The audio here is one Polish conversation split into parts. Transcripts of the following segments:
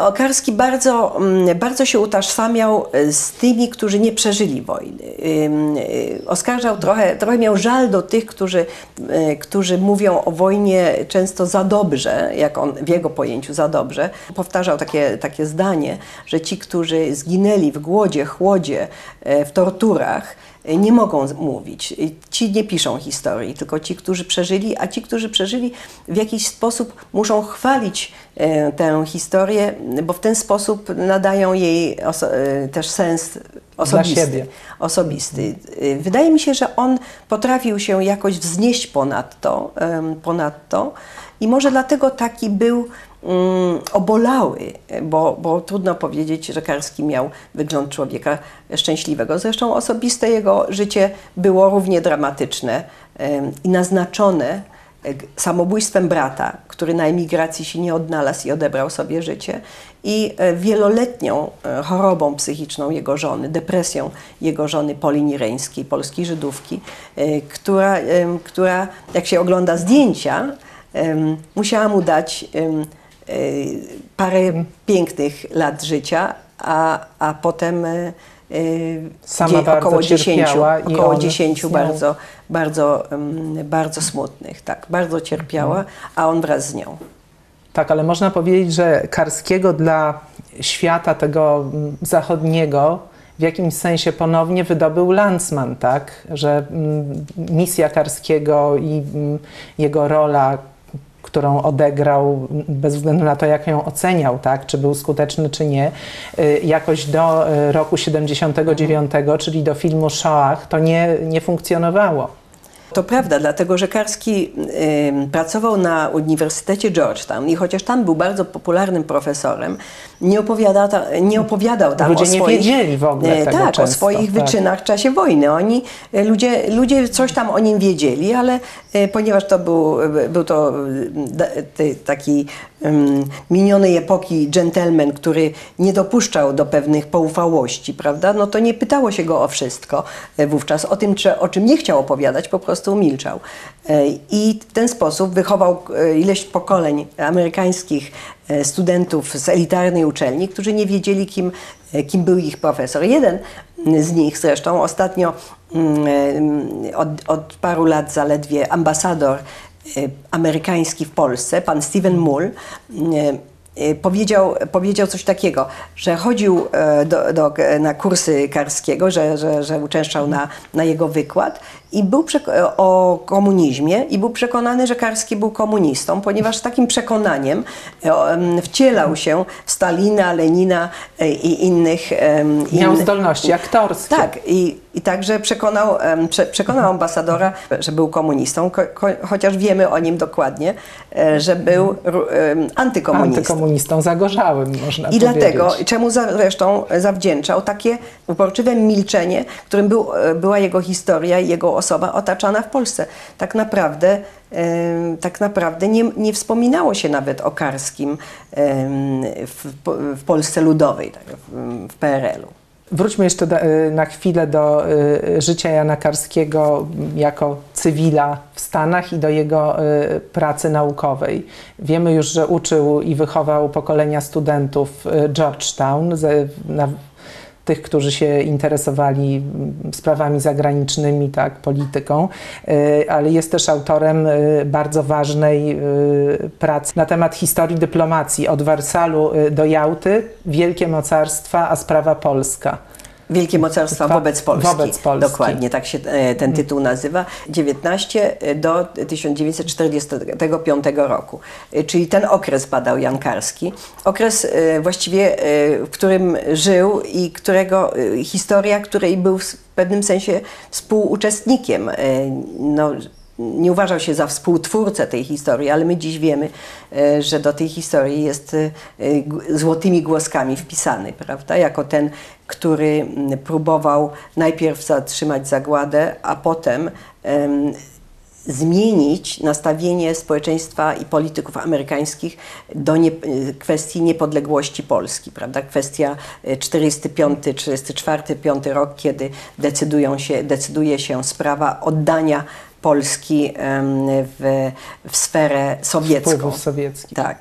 Okarski bardzo, mm, bardzo się utożsamiał z tymi, którzy nie przeżyli wojny. Y, oskarżał trochę, trochę miał żal do tych, którzy, y, którzy mówią o wojnie często za dobrze, jak on w jego pojęciu za dobrze. Powtarzał takie, takie zdanie, że ci, którzy zginęli w głodzie, chłodzie, e, w torturach, nie mogą mówić. Ci nie piszą historii, tylko ci, którzy przeżyli, a ci, którzy przeżyli w jakiś sposób muszą chwalić e, tę historię, bo w ten sposób nadają jej e, też sens osobisty. osobisty. E, wydaje mi się, że on potrafił się jakoś wznieść ponad to, ponad to i może dlatego taki był obolały, bo, bo trudno powiedzieć, że Karski miał wygląd człowieka szczęśliwego. Zresztą osobiste jego życie było równie dramatyczne i naznaczone e, samobójstwem brata, który na emigracji się nie odnalazł i odebrał sobie życie, i e, wieloletnią e, chorobą psychiczną jego żony, depresją jego żony Polini Reńskiej, polskiej Żydówki, która, która jak się ogląda zdjęcia, musiała mu dać parę pięknych lat życia, a, a potem y, y, Sama około 10, około 10 bardzo, bardzo, bardzo smutnych, tak, bardzo cierpiała, mhm. a on wraz z nią. Tak, ale można powiedzieć, że Karskiego dla świata tego mm, zachodniego w jakimś sensie ponownie wydobył Landsman, tak? Że mm, misja Karskiego i mm, jego rola którą odegrał bez względu na to, jak ją oceniał, tak, czy był skuteczny, czy nie, y, jakoś do y, roku 79, czyli do filmu Shoah, to nie, nie funkcjonowało. To prawda, dlatego że Karski pracował na Uniwersytecie Georgetown i chociaż tam był bardzo popularnym profesorem, nie, opowiada nie opowiadał tam ludzie o swoich... nie wiedzieli w ogóle e, tego Tak, często, o swoich tak. wyczynach w czasie wojny. Oni, e, ludzie, ludzie coś tam o nim wiedzieli, ale e, ponieważ to był, był to taki minionej epoki gentleman, który nie dopuszczał do pewnych poufałości, prawda, no to nie pytało się go o wszystko wówczas. O tym, czy, o czym nie chciał opowiadać, po prostu milczał. I w ten sposób wychował ileś pokoleń amerykańskich E, studentów z elitarnej uczelni, którzy nie wiedzieli, kim, e, kim był ich profesor. Jeden z nich zresztą ostatnio mm, e, od, od paru lat zaledwie ambasador amerykański w Polsce, pan Steven Mull, powiedział, powiedział coś takiego, że chodził do, do, na kursy Karskiego, że, że, że uczęszczał na, na jego wykład i był o komunizmie i był przekonany, że Karski był komunistą, ponieważ takim przekonaniem wcielał się w Stalina, Lenina e, i innych. Miał zdolności aktorskie. Tak, i, i także przekonał, przekonał ambasadora, że był komunistą, chociaż wiemy o nim dokładnie, e, że był antykomunistą. Antykomunistą zagorzałym, można I powiedzieć. I dlatego, czemu zresztą zawdzięczał takie uporczywe milczenie, którym był, e, była jego historia i jego osoba otaczana w Polsce. Tak naprawdę, tak naprawdę nie, nie wspominało się nawet o Karskim w, w Polsce Ludowej, tak, w PRL-u. Wróćmy jeszcze do, y, na chwilę do y, życia Jana Karskiego jako cywila w Stanach i do jego y, pracy naukowej. Wiemy już, że uczył i wychował pokolenia studentów Georgetown na tych, którzy się interesowali sprawami zagranicznymi, tak, polityką, y, ale jest też autorem y, bardzo ważnej y, pracy na temat historii dyplomacji od Wersalu do Jałty, Wielkie Mocarstwa, a sprawa polska. Wielkie mocarstwa wobec Polski. Wobec Polski. Dokładnie, tak się e, ten tytuł nazywa. 19 do 1945 roku. E, czyli ten okres badał Jan Karski. Okres e, właściwie, w którym żył i którego historia, której był w pewnym sensie współuczestnikiem. No, nie uważał się za współtwórcę tej historii, ale my dziś wiemy, że do tej historii jest złotymi głoskami wpisany, prawda? Jako ten, który próbował najpierw zatrzymać zagładę, a potem um, zmienić nastawienie społeczeństwa i polityków amerykańskich do nie, kwestii niepodległości Polski, prawda? Kwestia 45, 44, 5 rok, kiedy decydują się, decyduje się sprawa oddania Polski w, w sferę sowiecką. Wpływów sowieckich. Tak.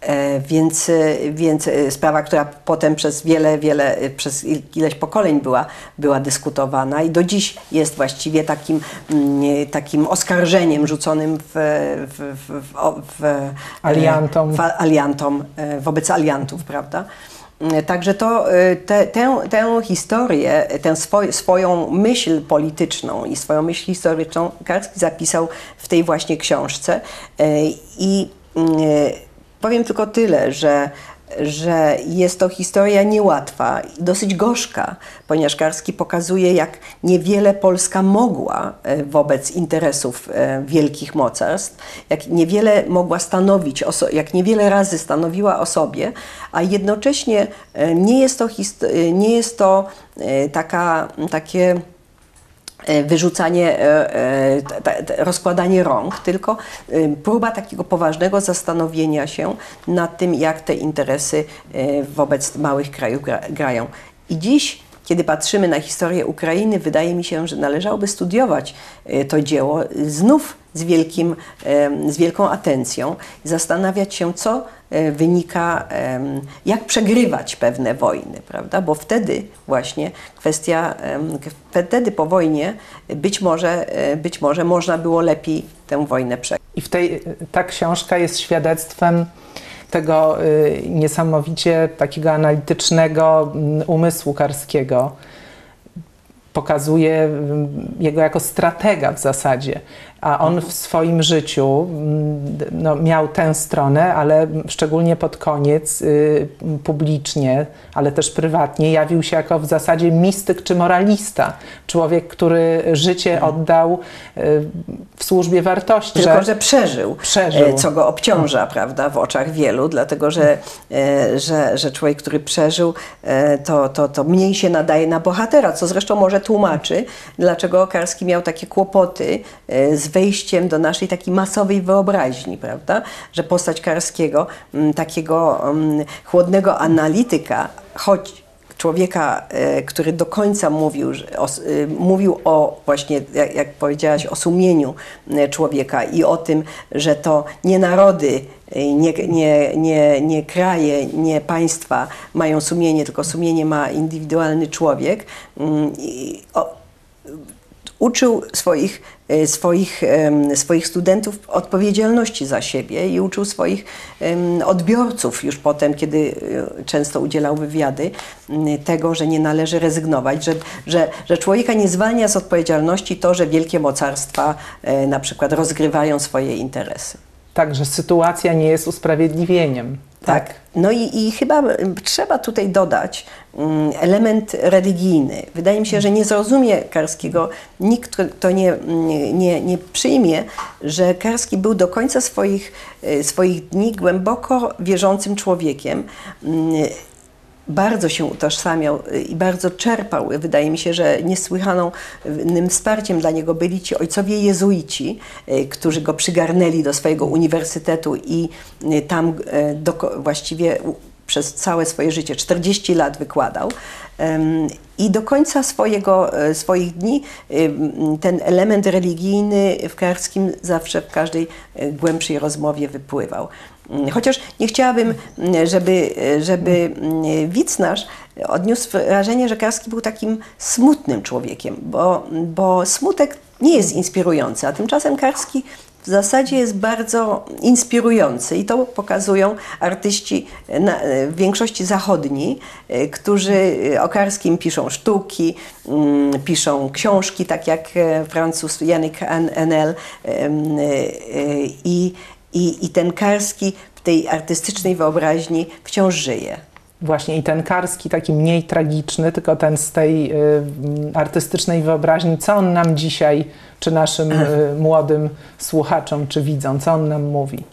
E, Więc, więc e, sprawa, która potem przez wiele, wiele, e, przez il- ileś pokoleń była, była dyskutowana i do dziś jest właściwie takim, mm, takim oskarżeniem rzuconym w, w, w, w, Aliantom. w, aliantom wobec aliantów, prawda? Także to, e, te, tę, tę historię, tę swoj, swoją myśl polityczną i swoją myśl historyczną Karski zapisał w tej właśnie książce. E, I e, powiem tylko tyle, że że jest to historia niełatwa, dosyć gorzka, ponieważ Karski pokazuje, jak niewiele Polska mogła e, wobec interesów e, wielkich mocarstw, jak niewiele mogła stanowić, jak niewiele razy stanowiła o sobie, a jednocześnie e, nie jest to, nie jest to taka, takie wyrzucanie, e, e, rozkładanie rąk, tylko e, próba takiego poważnego zastanowienia się nad tym, jak te interesy e, wobec małych krajów gra, grają. I dziś, kiedy patrzymy na historię Ukrainy, wydaje mi się, że należałoby studiować e, to dzieło znów z, wielkim, z wielką atencją zastanawiać się, co e, wynika, jak przegrywać pewne wojny, prawda? Bo wtedy właśnie kwestia, wtedy po wojnie być może, e, być może można było lepiej tę wojnę przegrać. I w tej, ta książka jest świadectwem tego y, niesamowicie takiego analitycznego mm, umysłu Karskiego. Pokazuje mm, jego jako stratega w zasadzie, a on w swoim życiu mm, no, miał tę stronę, ale szczególnie pod koniec y, publicznie, ale też prywatnie jawił się jako w zasadzie mistyk czy moralista. Człowiek, który życie oddał y, w służbie wartości. Tylko, że przeżył, Przeżył. e, co go obciąża, prawda, w oczach wielu, dlatego że, e, że, że człowiek, który przeżył, e, to, to, to mniej się nadaje na bohatera, co zresztą może tłumaczy, dlaczego Karski miał takie kłopoty z wejściem do naszej takiej masowej wyobraźni, prawda, że postać Karskiego, m, takiego m, chłodnego analityka, choć człowieka, e, który do końca mówił, o, y, mówił o właśnie, jak, jak powiedziałaś, o sumieniu e, człowieka i o tym, że to nie narody, e, nie, nie, nie, nie kraje, nie państwa mają sumienie, tylko sumienie ma indywidualny człowiek. Mm, i o, uczył swoich, e, swoich, swoich studentów odpowiedzialności za siebie i uczył swoich odbiorców już potem, kiedy e, często udzielał wywiady, tego, że nie należy rezygnować, że, że, że człowieka nie zwalnia z odpowiedzialności to, że wielkie mocarstwa e, na przykład rozgrywają swoje interesy. Tak, że sytuacja nie jest usprawiedliwieniem. Tak. No i, i chyba trzeba tutaj dodać element religijny. Wydaje mi się, że nie zrozumie Karskiego nikt, kto nie, mm, nie, nie przyjmie, że Karski był do końca swoich, e, swoich dni głęboko wierzącym człowiekiem. Mm, bardzo się utożsamiał y, i bardzo czerpał. Wydaje mi się, że niesłychanym wsparciem dla niego byli ci ojcowie jezuici, y, którzy go przygarnęli do swojego uniwersytetu i tam doko- właściwie przez całe swoje życie, 40 lat wykładał. I do końca swojego, e, swoich dni ten element religijny w Karskim zawsze w każdej e, głębszej rozmowie wypływał. Mm, Chociaż nie chciałabym, mm, żeby, żeby mm, widz nasz odniósł wrażenie, że Karski był takim smutnym człowiekiem, bo, bo smutek nie jest inspirujący, a tymczasem Karski w zasadzie jest bardzo inspirujący i to pokazują artyści na, w większości zachodni, e, którzy o Karskim piszą sztuki, mm, piszą książki, tak jak e, Francuz Janik Enel e, e, i, i, i ten Karski w tej artystycznej wyobraźni wciąż żyje. Właśnie i ten Karski taki mniej tragiczny, tylko ten z tej y, artystycznej wyobraźni, co on nam dzisiaj, czy naszym y, młodym słuchaczom, czy widzom, co on nam mówi?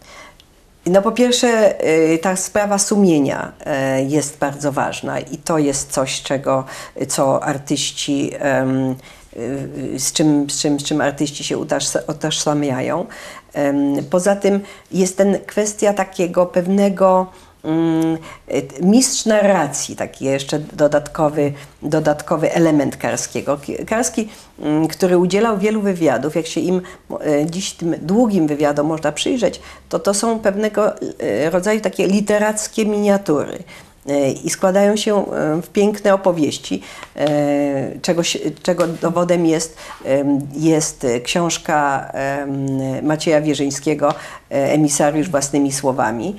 No po pierwsze, y, ta sprawa sumienia y, jest bardzo ważna i to jest coś, czego, co artyści, y, z czym, z czym, z czym artyści się utożsa- utożsamiają. Poza tym jest ten kwestia takiego pewnego mistrz narracji, taki jeszcze dodatkowy, dodatkowy element Karskiego. Ki- Karski, mm, który udzielał wielu wywiadów, jak się im e, dziś tym długim wywiadom można przyjrzeć, to to są pewnego e, rodzaju takie literackie miniatury i składają się w piękne opowieści, czego, czego dowodem jest, jest książka Macieja Wierzyńskiego Emisariusz własnymi słowami.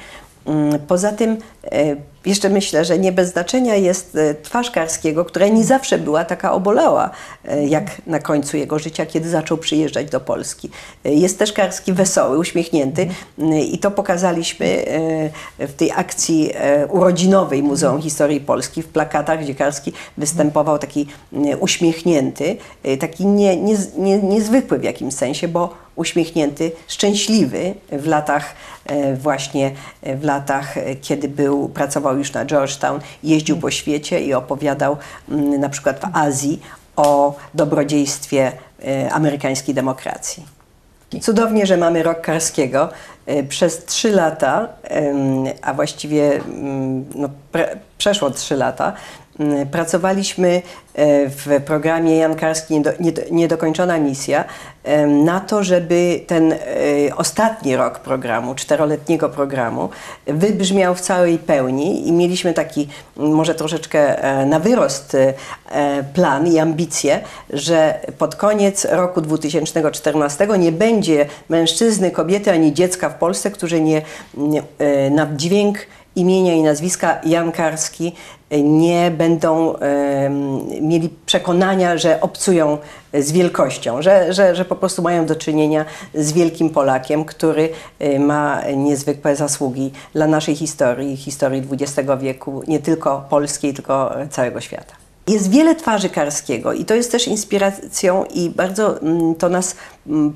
Mm, Poza tym e, jeszcze myślę, że nie bez znaczenia jest e, twarz Karskiego, która nie zawsze była taka obolała, e, jak na końcu jego życia, kiedy zaczął przyjeżdżać do Polski. Jest też Karski wesoły, uśmiechnięty mm, i to pokazaliśmy w tej akcji urodzinowej Muzeum Historii Polski w plakatach, gdzie Karski występował taki mm, uśmiechnięty, taki nie, nie, nie, niezwykły w jakimś sensie, bo uśmiechnięty, szczęśliwy w latach e, właśnie e, w latach, e, kiedy był, pracował już na Georgetown, jeździł po świecie i opowiadał mm, na przykład w Azji o dobrodziejstwie amerykańskiej demokracji. Cudownie, że mamy rok Karskiego. Przez trzy lata, a właściwie mm, no, pre, przeszło trzy lata, pracowaliśmy e, w programie Jan Karski Niedo- Niedo- Niedokończona Misja em, na to, żeby ten ostatni rok programu, czteroletniego programu, wybrzmiał w całej pełni i mieliśmy taki może troszeczkę e, na wyrost e, plan i ambicje, że pod koniec roku 2014 nie będzie mężczyzny, kobiety ani dziecka w Polsce, którzy nie, nie e, na dźwięk imienia i nazwiska Jan Karski e, nie będą mieli przekonania, że obcują z wielkością, że, że, że po prostu mają do czynienia z wielkim Polakiem, który e, ma niezwykłe zasługi dla naszej historii, historii XX wieku, nie tylko polskiej, tylko całego świata. Jest wiele twarzy Karskiego i to jest też inspiracją i bardzo mm, to nas mm,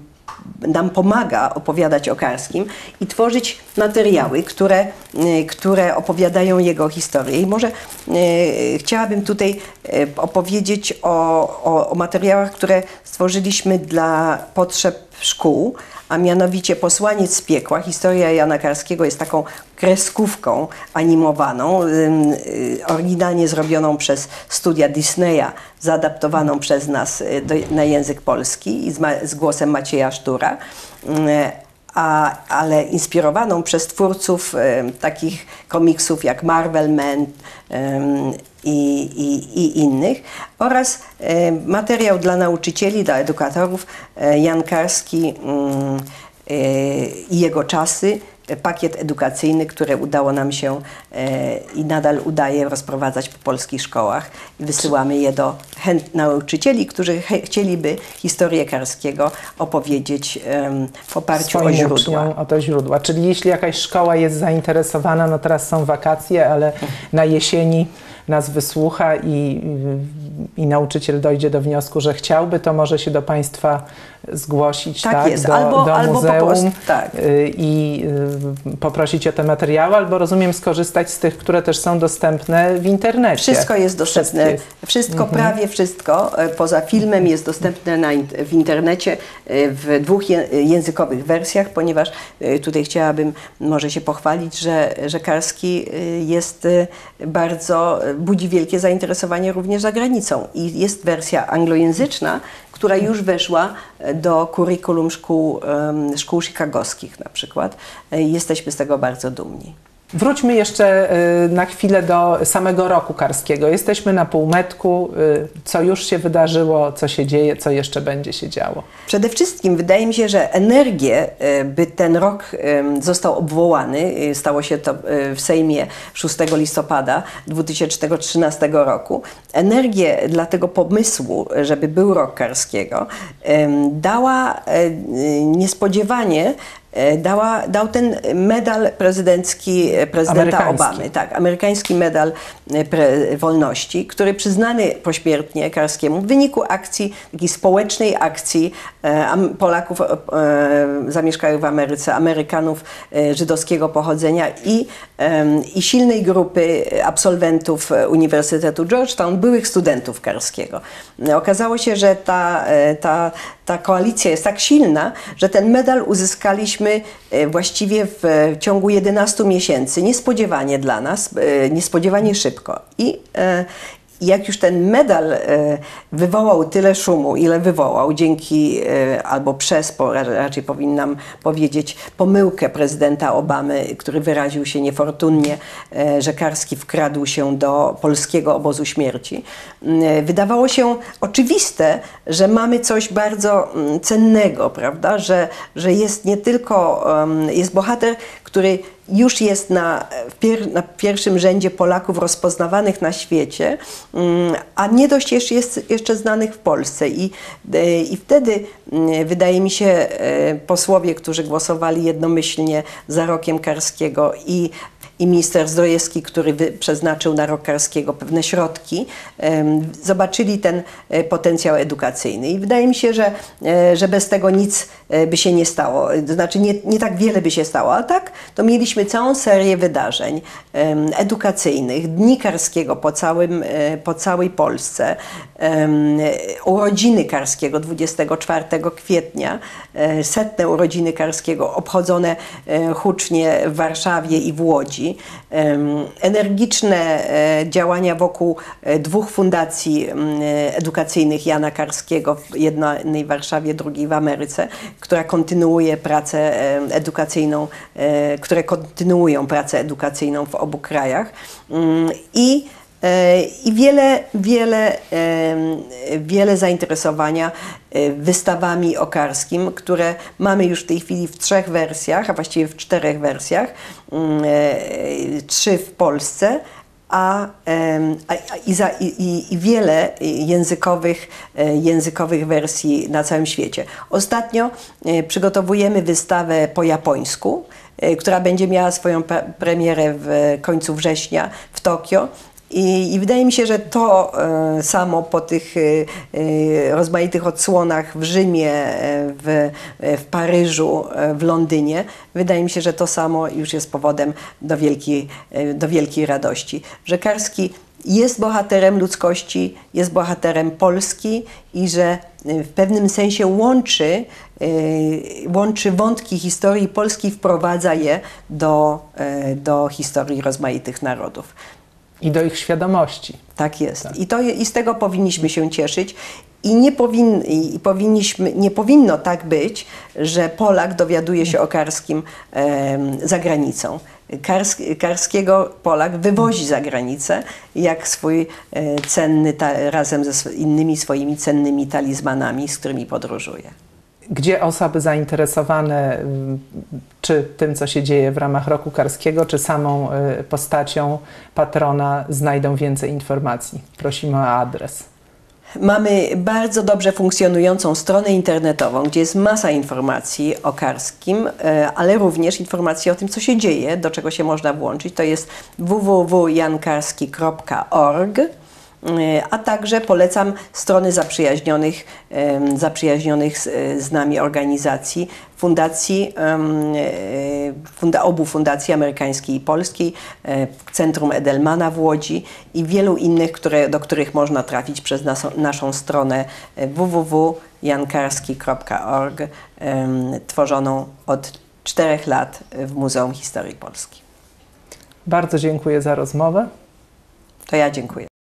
nam pomaga opowiadać o Karskim i tworzyć materiały, które, y, które opowiadają jego historię. I może y, chciałabym tutaj y, opowiedzieć o, o, o materiałach, które stworzyliśmy dla potrzeb szkół, a mianowicie Posłaniec z piekła. Historia Jana Karskiego jest taką kreskówką animowaną, y, oryginalnie zrobioną przez studia Disneya, zaadaptowaną przez nas y, do, na język polski z, z głosem Macieja Sztura. A, ale inspirowaną przez twórców takich komiksów jak Marvel Man i, i, i innych oraz em, materiał dla nauczycieli, dla edukatorów e, Jan Karski mm, e, i jego czasy, e, pakiet edukacyjny, który udało nam się e, i nadal udaje rozprowadzać po polskich szkołach wysyłamy je do nauczycieli, którzy chcieliby historię Karskiego opowiedzieć w oparciu o swoim źródła. uczniom o to źródła. Czyli jeśli jakaś szkoła jest zainteresowana, no teraz są wakacje, ale na jesieni nas wysłucha i, i nauczyciel dojdzie do wniosku, że chciałby, to może się do Państwa zgłosić Tak tak, jest. do, Albo- do albo po muzeum prostu- tak. y, i y, poprosić o te materiały, albo rozumiem skorzystać z tych, które też są dostępne w internecie. Wszystko jest dostępne, Wszystkie. wszystko, prawie wszystko, e, poza filmem jest dostępne na, w internecie e, w dwóch językowych wersjach, ponieważ e, tutaj chciałabym może się pochwalić, że, że Karski jest bardzo, budzi wielkie zainteresowanie również za granicą i jest wersja anglojęzyczna, która już weszła do kurikulum szkół, szkół chicagowskich na przykład. E, Jesteśmy z tego bardzo dumni. Wróćmy jeszcze y, na chwilę do samego roku karskiego. Jesteśmy na półmetku. y, Co już się wydarzyło, co się dzieje, co jeszcze będzie się działo. Przede wszystkim wydaje mi się, że energię, e, by ten rok został obwołany, stało się to w Sejmie 6 listopada 2013 roku, energię dla tego pomysłu, żeby był rok Karskiego, dała niespodziewanie dała, dał ten medal prezydencki e, prezydenta. Obamy. Tak, amerykański medal e, pre, wolności, który przyznany pośmiertnie Karskiemu w wyniku akcji, takiej społecznej akcji e, Polaków e, e, zamieszkałych w Ameryce, Amerykanów e, żydowskiego pochodzenia i, i silnej grupy absolwentów e, Uniwersytetu Georgetown, byłych studentów Karskiego. E, Okazało się, że ta, e, ta, ta koalicja jest tak silna, że ten medal uzyskaliśmy e, właściwie w e, ciągu 11 miesięcy, niespodziewanie dla nas, e, niespodziewanie szybko. I jak już ten medal e, wywołał tyle szumu, ile wywołał, dzięki e, albo przez, raczej powinnam powiedzieć, pomyłkę prezydenta Obamy, który wyraził się niefortunnie, e, że Karski wkradł się do polskiego obozu śmierci. Mm, Wydawało się oczywiste, że mamy coś bardzo mm, cennego, prawda? Że, że jest nie tylko, jest bohater, który już jest na, pier, na pierwszym rzędzie Polaków rozpoznawanych na świecie, mm, a nie dość jeszcze jest jeszcze znanych w Polsce. I, e, i wtedy mm, wydaje mi się e, posłowie, którzy głosowali jednomyślnie za rokiem Karskiego i i minister Zdrojewski, który przeznaczył na rok Karskiego pewne środki, zobaczyli ten e, potencjał edukacyjny. I wydaje mi się, że, e, że bez tego nic e, by się nie stało. Znaczy nie, nie tak wiele by się stało, a tak to mieliśmy całą serię wydarzeń edukacyjnych, Dni Karskiego po, całym, po całej Polsce, urodziny Karskiego 24 kwietnia, setne urodziny Karskiego obchodzone hucznie w Warszawie i w Łodzi. Energiczne e, działania wokół e, dwóch fundacji edukacyjnych Jana Karskiego, jednej w Warszawie, drugiej w Ameryce, która kontynuuje pracę edukacyjną, e, które kontynuują pracę edukacyjną w obu krajach. Mm, I I wiele, wiele, wiele zainteresowania e, wystawami okarskim, które mamy już w tej chwili w trzech wersjach, a właściwie w czterech wersjach, mm, e, trzy w Polsce, a, a, i, za, i, i- wiele językowych, e, językowych wersji na całym świecie. Ostatnio przygotowujemy wystawę po japońsku, która będzie miała swoją pre- premierę w końcu września w Tokio. I, I wydaje mi się, że to e, samo po tych e, e, rozmaitych odsłonach w Rzymie, e, w, e, w Paryżu, e, w Londynie, wydaje mi się, że to samo już jest powodem do wielkiej, do wielkiej radości. Że Karski jest bohaterem ludzkości, jest bohaterem Polski i że w pewnym sensie łączy, łączy wątki historii Polski, wprowadza je do, do historii rozmaitych narodów. I do ich świadomości. Tak jest. I, to, I z tego powinniśmy się cieszyć. I nie, powin, i powinniśmy, nie powinno tak być, że Polak dowiaduje się o Karskim em, za granicą. Kars, Karskiego Polak wywozi za granicę jak swój e, cenny, ta, razem ze sw- innymi swoimi cennymi talizmanami, z którymi podróżuje. Gdzie osoby zainteresowane mm, czy tym, co się dzieje w ramach roku karskiego, czy samą y, postacią patrona znajdą więcej informacji? Prosimy o adres. Mamy bardzo dobrze funkcjonującą stronę internetową, gdzie jest masa informacji o Karskim, e, ale również informacji o tym, co się dzieje, do czego się można włączyć. To jest www.jankarski.org. e, A także polecam strony zaprzyjaźnionych, zaprzyjaźnionych z, z nami organizacji, fundacji, e, funda, obu fundacji amerykańskiej i polskiej, e, Centrum Edelmana w Łodzi i wielu innych, które, do których można trafić przez nas, naszą stronę e, www.jankarski.org, tworzoną od czterech lat w Muzeum Historii Polski. Bardzo dziękuję za rozmowę. To ja dziękuję.